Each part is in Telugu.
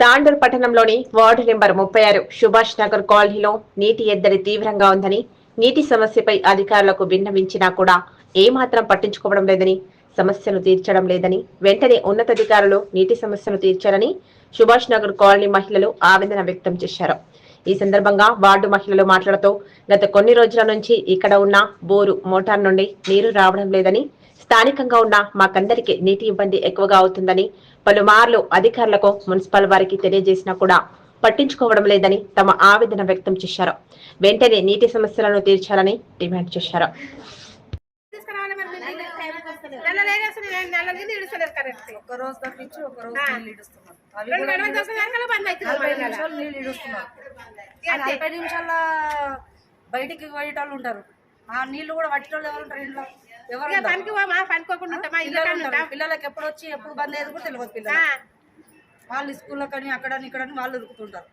తాండూర్ పట్టణంలోని వార్డు నెంబర్ ముప్పై ఆరు సుభాష్ నగర్ కాలనీలో నీటి ఎద్దడి తీవ్రంగా ఉందని నీటి సమస్యపై అధికారులకు విన్నవించినా కూడా ఏమాత్రం పట్టించుకోవడం లేదని సమస్యను తీర్చడం లేదని వెంటనే ఉన్నతాధికారులు నీటి సమస్యను తీర్చారని సుభాష్ నగర్ కాలనీ మహిళలు ఆవేదన వ్యక్తం చేశారు. ఈ సందర్భంగా వార్డు మహిళలు మాట్లాడుతూ గత కొన్ని రోజుల నుంచి ఇక్కడ ఉన్న బోరు మోటార్ నుండి నీరు రావడం లేదని స్థానికంగా ఉన్న మాకందరికి నీటి ఇబ్బంది ఎక్కువగా అవుతుందని పలుమార్లు అధికారులకు మున్సిపల్ వారికి తెలియజేసినా కూడా పట్టించుకోవడం లేదని తమ ఆవేదన వ్యక్తం చేశారు. వెంటనే నీటి సమస్యలను తీర్చాలని డిమాండ్ చేశారు. బయటికి పోయేటోళ్ళు ఉంటారు. ఆ నీళ్ళు కూడా పట్టేటోళ్ళు ఎవరు ఉంటారు ఇంట్లో? పనికి పోమా? పనుకోకుండా ఉంటామా? ఇల్లు. పిల్లలకి ఎప్పుడు వచ్చి ఎప్పుడు బంద్ అయ్యేది కూడా తెలియదు పిల్లలు. వాళ్ళు స్కూల్లో కానీ అక్కడ ఇక్కడ వాళ్ళు ఉరుకుతుంటారు.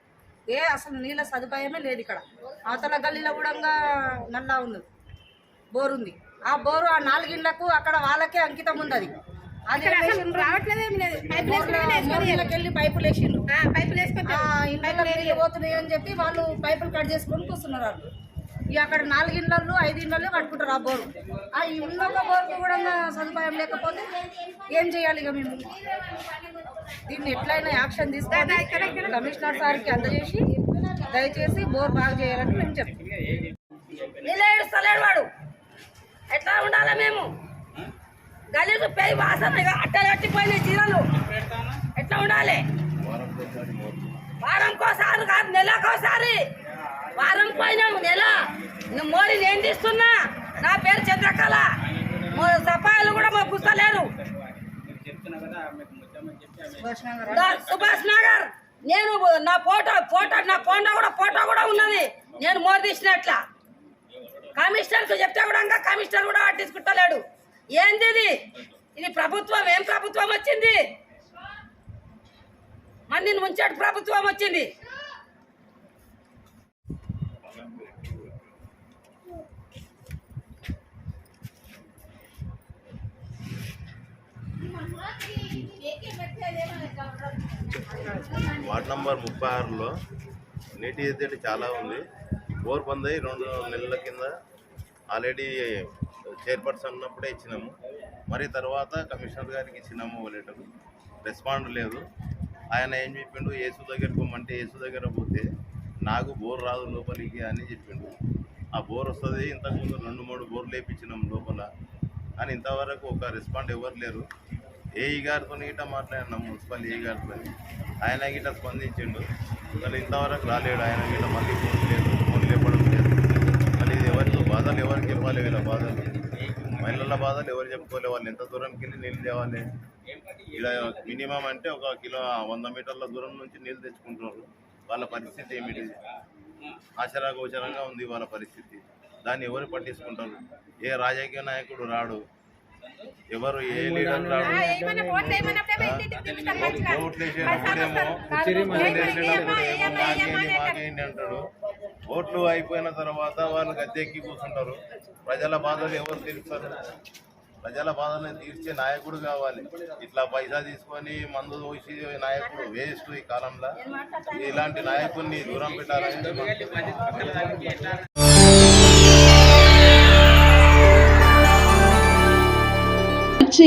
ఏ అసలు నీళ్ళ సదుపాయమే లేదు ఇక్కడ. అవతల గల్లీలో కూడా నల్లా ఉంది బోర్ ఉంది. ఆ బోరు ఆ నాలుగిళ్ళకు అక్కడ వాళ్ళకే అంకితం ఉంది అది వెళ్ళి పైపులు వేసిండ్రు. ఆ, పైపులు నీళ్ళు పోతున్నాయి అని చెప్పి వాళ్ళు పైపులు కట్ చేసుకొని కూర్చున్నారు వాళ్ళు. ఇక అక్కడ నాలుగు ఇళ్ళల్లో ఐదు ఇళ్ళల్లో కట్టుకుంటారు ఆ బోరు. ఆ ఇళ్ళొక బోరుకు కూడా సదుపాయం లేకపోతే ఏం చేయాలి ఇక మేము? దీన్ని ఎట్లయినా యాక్షన్ తీసుకొని కమిషనర్ సార్కి అందజేసి దయచేసి బోర్ బాగా చేయాలని మేము చెప్తాం వాడు. ఎట్లా ఉండాలి మేము? గలీజు పేయి వాసన ఇక అట్టలు కట్టిపోయినాయి చీరలు. ఎట్లా ఉండాలి? వారంకోసారి కాదు నెలకోసారి. వారం పోయినాము నెల. నువ్వు మోడీ నేను తీస్తున్నా? నా పేరు చంద్రకళ. మో- కూడా మాకు గుస్తలేరు సుభాష్ నగర్. నేను నా ఫోటో ఫోటో నా ఫోన్లో కూడా ఫోటో కూడా ఉన్నది. నేను మోర్ తీసినట్ల. కమిషనర్ చెప్తే కూడా ఇంకా కమిషనర్ కూడా పట్టించుకుంటలేడు ఏంది ఇది? ఇది ప్రభుత్వం ఏం ప్రభుత్వం వచ్చింది? మందిని ముంచాడు ప్రభుత్వం వచ్చింది. వార్డ్ నంబర్ ముప్పై ఆరులో నీటి ఎద్దడి చాలా ఉంది. బోర్ బంద్ అయ్యి రెండు నెలల కింద ఆల్రెడీ చైర్పర్సన్ ఉన్నప్పుడే ఇచ్చినాము. మరి తర్వాత కమిషనర్ గారికి ఇచ్చినాము ఓ లెటర్. రెస్పాండ్ లేదు. ఆయన ఏం చెప్పిండు? ఏసు దగ్గర పోమంటే ఏసు దగ్గర పోతే నాకు బోర్ రాదు లోపలికి అని చెప్పిండు. ఆ బోర్ వస్తుంది. ఇంతకుముందు రెండు మూడు బోర్లు వేయించినాం లోపల. కానీ ఇంతవరకు ఒక రెస్పాండ్ ఎవరు లేరు. ఏఈ గారితో గిట్ట మాట్లాడినా మున్సిపల్ ఏఈ గారితో ఆయన గిట్ట స్పందించిండు. అసలు ఇంతవరకు రాలేడు ఆయన గిట్ట మళ్ళీ ఫోన్ లేదు ఫోన్ లేపడం లేదు. మళ్ళీ ఇది ఎవరికి బాధలు ఎవరికి చెప్పాలి వీళ్ళ బాధలు? మహిళల బాధలు ఎవరు చెప్పుకోలే వాళ్ళు? ఎంత దూరంకి వెళ్ళి నీళ్ళు తేవాలి? ఇలా మినిమం అంటే ఒక కిలో వంద మీటర్ల దూరం నుంచి నీళ్ళు తెచ్చుకుంటున్నారు. వాళ్ళ పరిస్థితి ఏమిటి? ఆశరా ఉంది వాళ్ళ పరిస్థితి. దాన్ని ఎవరు పట్టించుకుంటారు? ఏ రాజకీయ నాయకుడు రాడు. ఎవరు ఏ లీడర్ అంటాడు? ఓట్లు అయిపోయిన తర్వాత వాళ్ళు గద్దెక్కి కూర్చుంటారు. ప్రజల బాధలు ఎవరు తీరుస్తారు? ప్రజల బాధలను తీర్చే నాయకుడు కావాలి. ఇట్లా పైసా తీసుకొని మందు దోసి నాయకుడు వేస్ట్ ఈ కాలంలో. ఇలాంటి నాయకుడిని దూరం పెట్టాలని